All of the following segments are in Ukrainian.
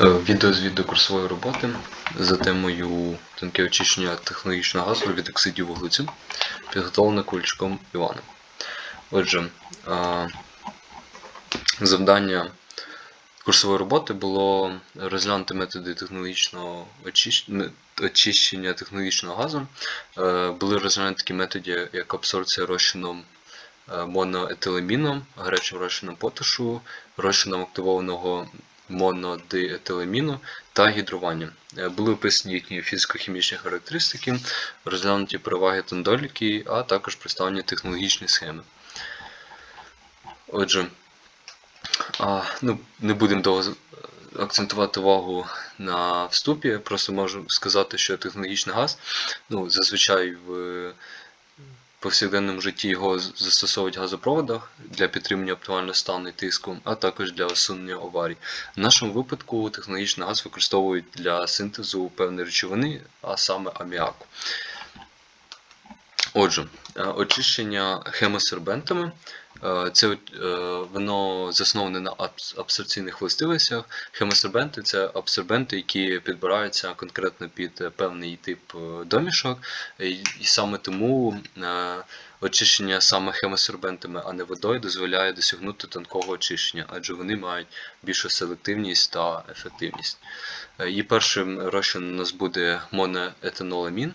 Е, Відеозвіт до курсової роботи за темою тонке очищення технологічного газу від оксидів вуглецю, підготовлено Кульчиком Іваном. Отже, е, завдання курсової роботи було розглянути методи технологічного очищення технологічного газу. Е, Були розглянуті такі методи, як абсорбція розчином моноетиленіном, гарячим розчином поташу, розчином активованого монодиетиленіну та гідрування. Е, Були описані їхні фізико-хімічні характеристики, розглянуті переваги та а також представлені технологічні схеми. Отже, а, ну, не будемо довго акцентувати увагу на вступі, просто можу сказати, що технологічний газ, ну, зазвичай в повсякденному житті його застосовують в газопроводах для підтримання оптимального стану і тиску, а також для усунення аварій. В нашому випадку технологічний газ використовують для синтезу певної речовини, а саме аміаку. Отже, е, очищення хемосорбентами. е, Це е, воно засноване на абсорбційних властивостях. Хемосорбенти це абсорбенти, які підбираються конкретно під певний тип домішок, і саме тому очищення саме хемосорбентами, а не водою, дозволяє досягнути тонкого очищення, адже вони мають більшу селективність та ефективність. І першим розчином у нас буде моноетаноламін.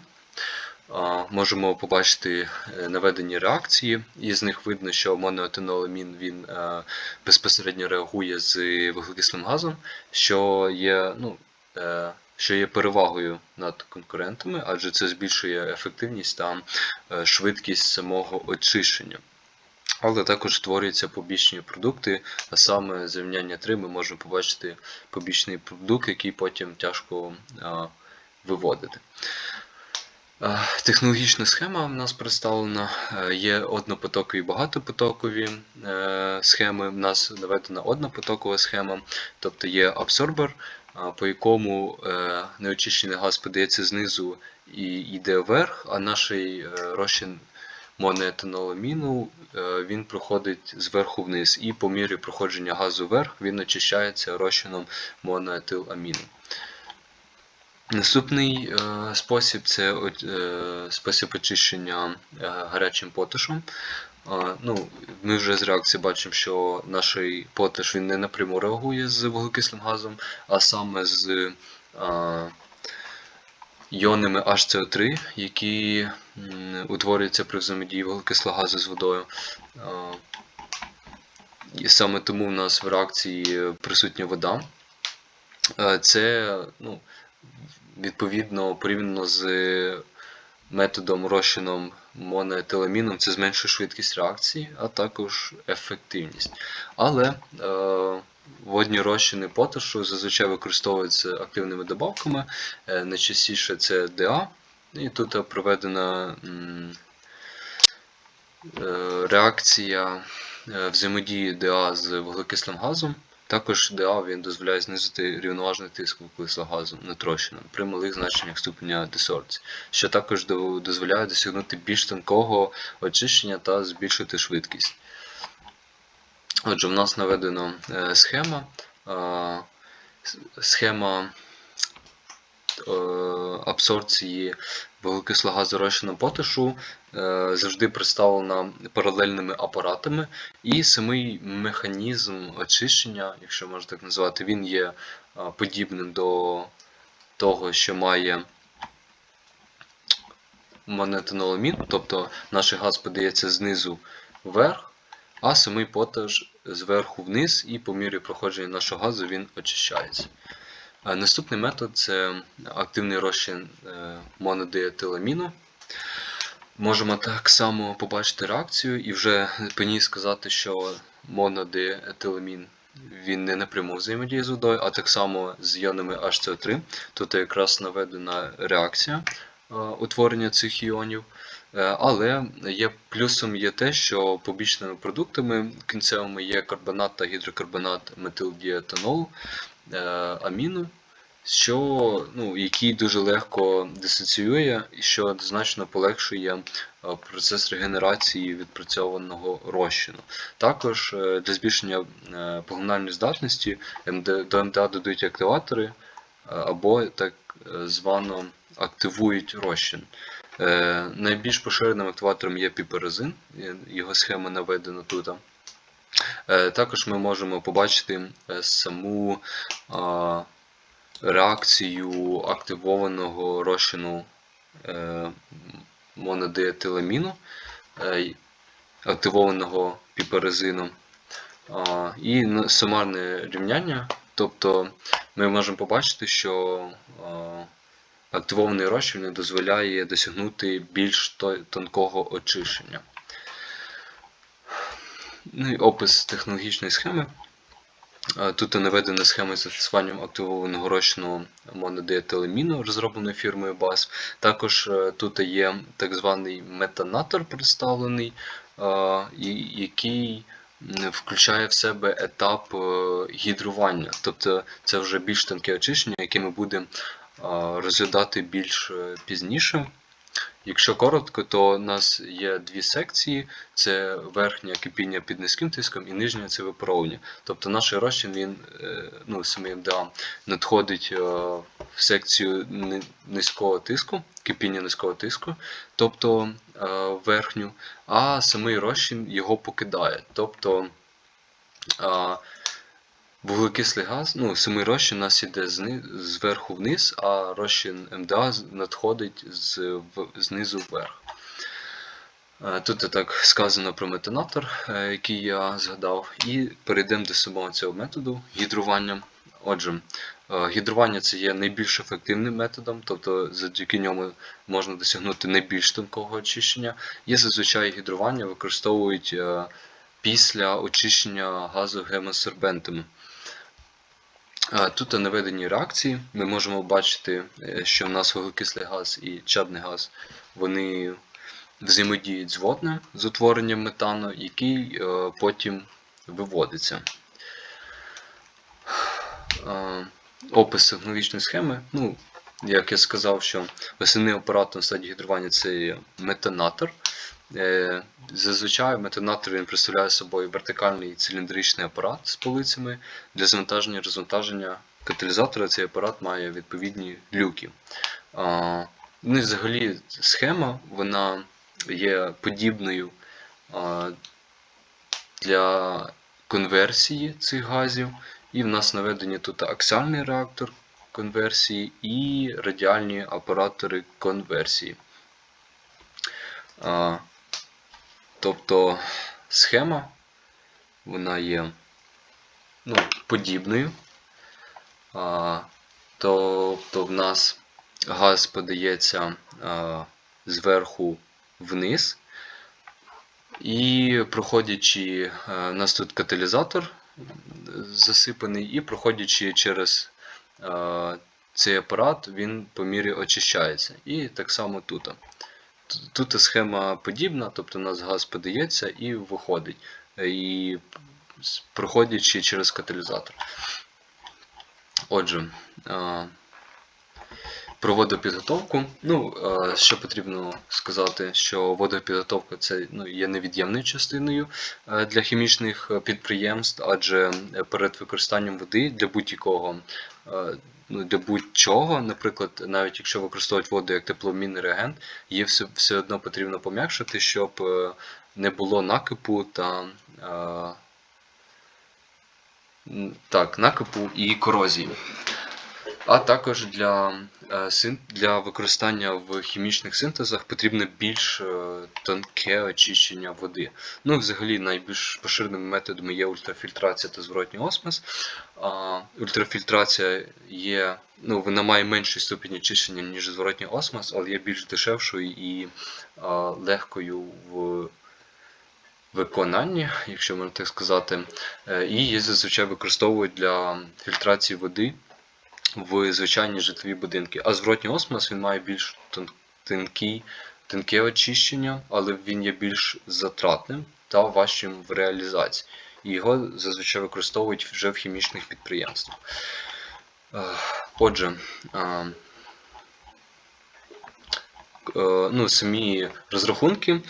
Можемо побачити е, наведені реакції, і з них видно, що моноетаноламін він е, безпосередньо реагує з вуглекислим газом, що є, ну, е, що є перевагою над конкурентами, адже це збільшує ефективність та швидкість самого очищення. Але також створюються побічні продукти, а саме зрівняння 3 ми можемо побачити побічний продукт, який потім тяжко виводити. Е, Технологічна схема в нас представлена. Е, Є однопотокові і багатопотокові е, схеми. У нас наведена однопотокова схема, тобто є абсорбер, по якому неочищений газ подається знизу і йде вверх, а наш розчин моноетаноламіну він проходить зверху вниз, і по мірі проходження газу вверх він очищається розчином моноетиламіну. Наступний е, спосіб це е, спосіб очищення е, гарячим потишем. Е, ну, ми вже з реакції бачимо, що наш потиш він не напряму реагує з вуглекислим газом, а саме з е, іонами HCO3, які утворюються при взаємодії вуглекислого газу з водою. Е, і саме тому в нас в реакції присутня вода. Е, Це ну, відповідно порівняно з методом розчином моноетиламіном, це зменшує швидкість реакції, а також ефективність. Але е, водні розчини поташу зазвичай використовуються активними добавками. Е, найчастіше це ДА. І тут проведена е, реакція е, взаємодії ДА з вуглекислим газом. Також ДА він дозволяє знизити рівноважний тиск вуглекислого газу нетрощеним при малих значеннях ступеня десорбції, що також дозволяє досягнути більш тонкого очищення та збільшити швидкість. Отже, в нас наведена е, схема. е, Схема е, абсорбції розчином потишу е, завжди представлена паралельними апаратами, і самий механізм очищення, якщо можна так назвати, він є е, подібним до того, що має монетиноламін, тобто наш газ подається знизу вверх, а самий потаж зверху вниз, і по мірі проходження нашого газу він очищається. Наступний метод це активний розчин е, монодиетиламіну. Можемо так само побачити реакцію і вже по ній сказати, що монодиетиламін він не напряму взаємодіє з водою, а так само з іонами HCO3. Тут якраз наведена реакція е, утворення цих іонів. Е, Але є плюсом є те, що побічними продуктами кінцевими є карбонат та гідрокарбонат метилдіетанолу, аміну, що, ну, який дуже легко дисоціює і що значно полегшує е, процес регенерації відпрацьованого розчину. Також е, для збільшення е, поглинальної здатності до МДА додають активатори е, або так е, звано активують розчин. Е, Найбільш поширеним активатором є піперозин, е, його схема наведена тут. Е, Також ми можемо побачити е, саму реакцію активованого розчину е, монодиетиламіну, е, активованого піперозином. А, І сумарне рівняння, тобто ми можемо побачити, що активований розчин дозволяє досягнути більш тонкого очищення. Ну опис технологічної схеми. Е, Тут наведена схема з застосуванням активованого розчину монодиетиламіну, розробленої фірмою BASF. Також е, тут є так званий метанатор представлений, е, який включає в себе етап гідрування. Тобто це вже більш тонке очищення, яке ми будемо розглядати більш пізніше. Якщо коротко, то у нас є дві секції: це верхнє кипіння під низьким тиском і нижнє це випаровування. Тобто наш розчин він е, ну, самий МДА надходить е, в секцію низького тиску, кипіння низького тиску, тобто е, верхню, а самий розчин його покидає. Тобто Вуглекислий газ, ну, самий розчин у нас іде зверху вниз, а розчин МДА надходить з, знизу вверх. Е, Тут так сказано про метанатор, е, який я згадав, і перейдемо до самого цього методу гідрування. Отже, е, гідрування це є найбільш ефективним методом, тобто завдяки ньому можна досягнути найбільш тонкого очищення. І зазвичай гідрування використовують після очищення газу гемосорбентами. Тут наведені реакції. Ми можемо бачити, е, що в нас вуглекислий газ і чадний газ вони взаємодіють з водним з утворенням метану, який е, потім виводиться. Опис технологічної схеми. Ну, як я сказав, що основним апаратом в стадії гідрування це метанатор. Е, Зазвичай метанатор він представляє собою вертикальний циліндричний апарат з полицями. Для завантаження і розвантаження каталізатора цей апарат має відповідні люки. Ну взагалі схема вона є подібною для конверсії цих газів. І в нас наведені тут аксіальний реактор конверсії і радіальні оператори конверсії. Тобто схема вона є ну, подібною. А, тобто в нас газ подається а, зверху вниз. І проходячи, у нас тут каталізатор засипаний, і проходячи через цей апарат, він по мірі очищається. І так само тут. Тут схема подібна, тобто у нас газ подається і виходить, е, і проходячи через каталізатор. Отже, е, про водопідготовку. Ну, е, що потрібно сказати, що водопідготовка це ну, є невід'ємною частиною для хімічних підприємств, адже перед використанням води для будь-якого, ну, для будь-чого, наприклад, навіть якщо використовувати воду як тепломінний реагент, її все, все одно потрібно пом'якшити, щоб е, не було накипу та е, так, накипу і корозії. А також для, е, для використання в хімічних синтезах потрібно більш е, тонке очищення води. Ну, взагалі, найбільш поширеними методами є ультрафільтрація та зворотній осмос. Ультрафільтрація є, ну, вона має менший ступінь очищення, ніж зворотній осмос, але є більш дешевшою і легкою в виконанні, якщо можна так сказати. Е, І її зазвичай використовують для фільтрації води в звичайні житлові будинки. А зворотній осмос він має більш тонкий, тонке очищення, але він є більш затратним та важчим в реалізації. І його зазвичай використовують вже в хімічних підприємствах. Е, Отже, е, е, ну, самі розрахунки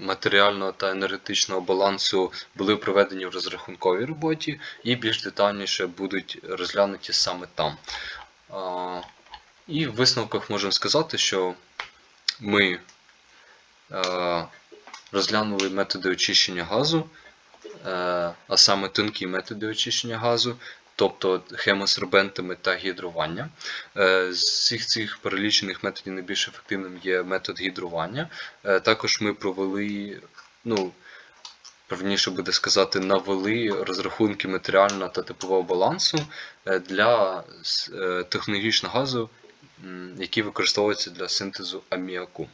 матеріального та енергетичного балансу були проведені в розрахунковій роботі і більш детальніше будуть розглянуті саме там. І в висновках можемо сказати, що ми е, розглянули методи очищення газу, е, а саме тонкі методи очищення газу, тобто хемосорбентами та гідрування. Е, З всіх цих перелічених методів найбільш ефективним є метод гідрування. Е, Також ми провели, ну, правильніше буде сказати, навели розрахунки матеріального та типового балансу е, для технологічного газу, який використовується для синтезу аміаку.